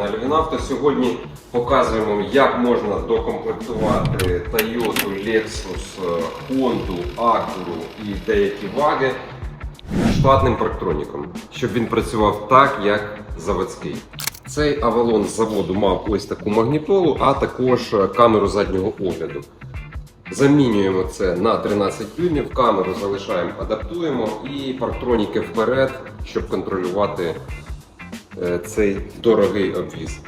каналі Вінавто. Сьогодні показуємо, як можна докомплектувати Toyota, Lexus, Honda, Acura і деякі ваги штатним парктроніком, щоб він працював так, як заводський. Цей Avalon з заводу мав ось таку магнітолу, а також камеру заднього огляду. Замінюємо це на 13 дюймів, камеру залишаємо, адаптуємо і парктроніки вперед, щоб контролювати е, цей дорогий обвіз.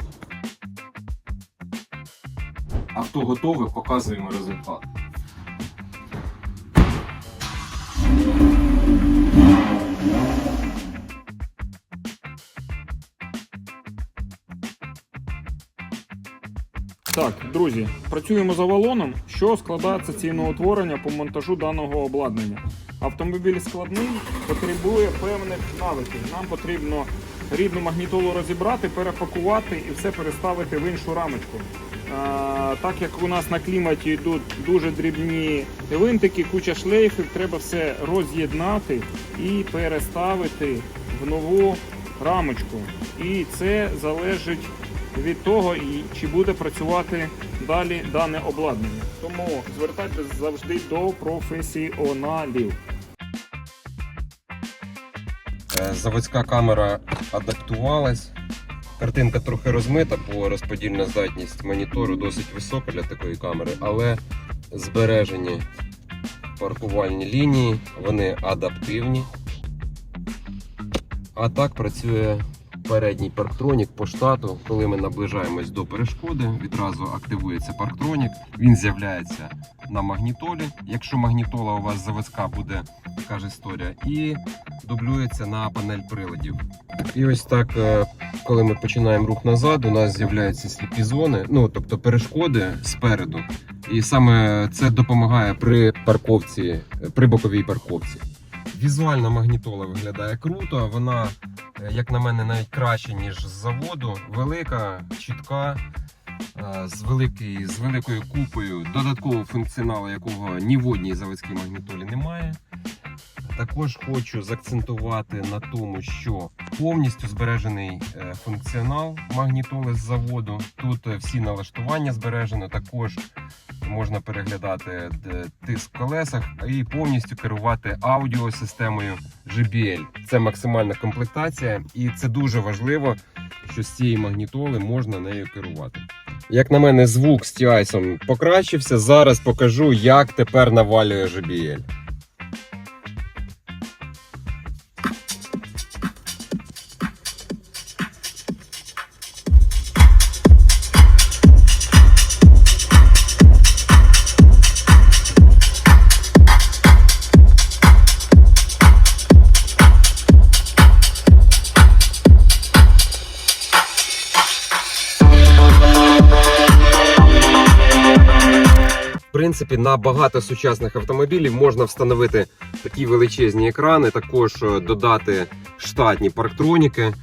Авто готове, показуємо результат. Так, друзі, працюємо з авалоном. Що складається ціноутворення по монтажу даного обладнання? Автомобіль складний, потребує певних навиків. Нам потрібно рідну магнітолу розібрати, перепакувати і все переставити в іншу рамочку. Так як у нас на кліматі йдуть дуже дрібні винтики, куча шлейфів, треба все роз'єднати і переставити в нову рамочку. І це залежить від того, чи буде працювати далі дане обладнання. Тому звертайтесь завжди до професіоналів. Е, Заводська камера адаптувалась. Картинка трохи розмита, бо розподільна здатність монітору досить висока для такої камери, але збережені паркувальні лінії, вони адаптивні. А так працює передній парктронік по штату. Коли ми наближаємось до перешкоди, відразу активується парктронік. Він з'являється на магнітолі. Якщо магнітола у вас заводська буде ж історія, і дублюється на панель приладів. І ось так, е, коли ми починаємо рух назад, у нас з'являються сліпі зони, ну тобто перешкоди спереду. І саме це допомагає при парковці, е, при боковій парковці. Візуальна магнітола виглядає круто. Вона, як на мене, навіть краще, ніж з заводу. Велика, чітка, е, з, великий, з великою купою додаткового функціоналу, якого ні в одній заводській магнітолі немає. Також хочу заакцентувати на тому, що повністю збережений е, функціонал магнітоли з заводу. Тут е, всі налаштування збережено. Також можна переглядати тиск в колесах і повністю керувати аудіосистемою JBL. Це максимальна комплектація, і це дуже важливо, що з цієї магнітоли можна нею керувати. Як на мене, звук з TI покращився. Зараз покажу, як тепер навалює JBL. Принципі, на багато сучасних автомобілів можна встановити такі величезні екрани, також е, додати штатні парктроніки.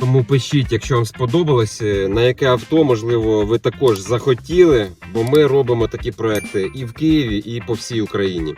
Тому пишіть, якщо вам сподобалось, е, на яке авто, можливо, ви також захотіли, бо ми робимо такі проекти і в Києві, і по всій Україні.